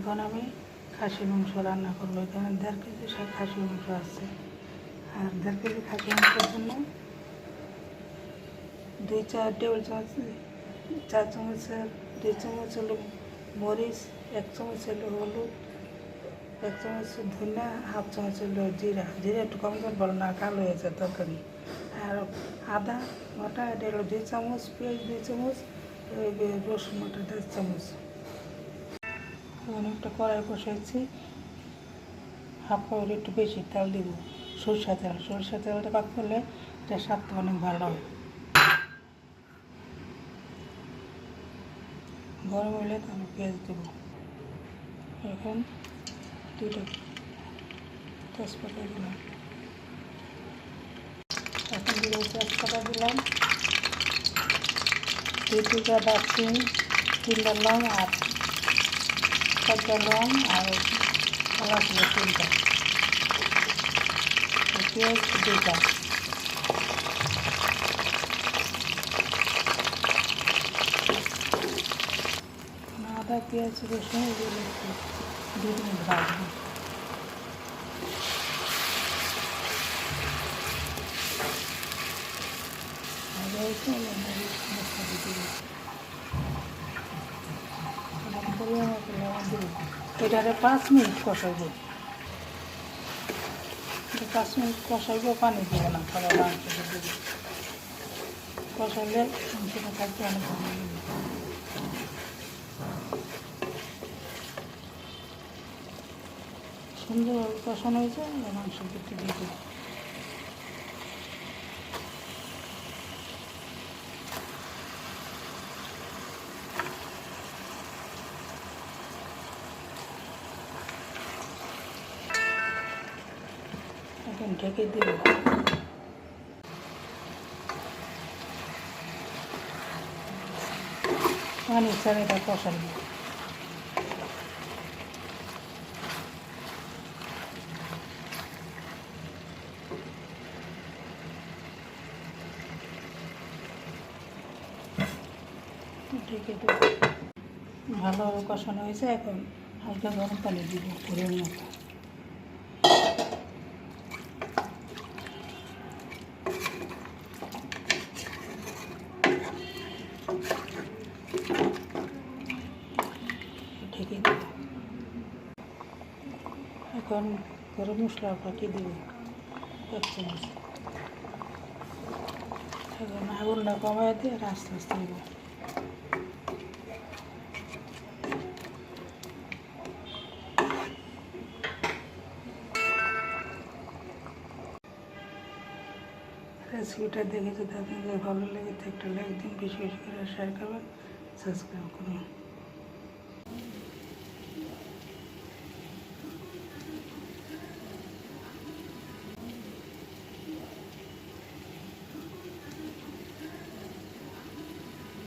এখন আমি খাসি মাংস রান্না করব। এখানে দেড় কেজি সব খাসি মাংস আছে। আর দেড় কেজি খাসি মাংসের জন্য দুই চার টেবিল চামচ, চার চামচের, দুই চামচ হলো মরিচ, এক চামচ হলো হলুদ, এক চামচ ধনিয়া, হাফ চামচ হলো জিরা। জিরা একটু কম করে বলো না, কালো হয়েছে তরকারি। আর আদা বাটা, এটা হলো দুই চামচ, পেঁয়াজ দুই চামচ, রসুন বাটা দেড় চামচ। অনেকটা কড়াই বসাইছি হাফ পাউডার একটু বেশি তেল দিব। সরষা তেল। সরষা তেলটা পাক করলে এটা স্বাদটা অনেক ভালো হয় গরম হলে তাহলে পেঁয়াজ দেবো। এখন দুটো তেজপাতা দিলাম। এখন দিল তেজপাতা দিলাম। টুকরা দারচিনি, তিনটা আর চারটা লং আর এলাচ হলো তিনটা আর পেঁয়াজ দুইটা আদা পেঁয়াজ রসুন এগুলো একটু দুই মিনিট ভাজবো ভাজা হয়েছে এবার মরিচ মশলা দিয়ে দিবো এটারে পাঁচ মিনিট কষাইব। পাঁচ মিনিট কষাইব, পানি দিব না, খাবার কষাইলে মাংসটা থাকতে অনেক সুন্দর কষানো হয়েছে মাংস একটু দিয়ে ঢেকে দেব পানি ছাড়া এটা কষানো ঢেকে দেব ভালোভাবে কষানো হয়েছে, এখন হালকা গরম পানি দিব পুরের মতো ঢেকে দেব এখন গরম মশলা পাঠিয়ে দেব। এক চামচ এখন আগুনটা কমায় দিয়ে আর আস্তে আস্তে দেবো রেসিপিটা দেখে যদি আপনাদের ভালো লেগে থাকে, একটা লাইক দিন বেশি বেশি করে শেয়ার করবেন, সাবস্ক্রাইব করুন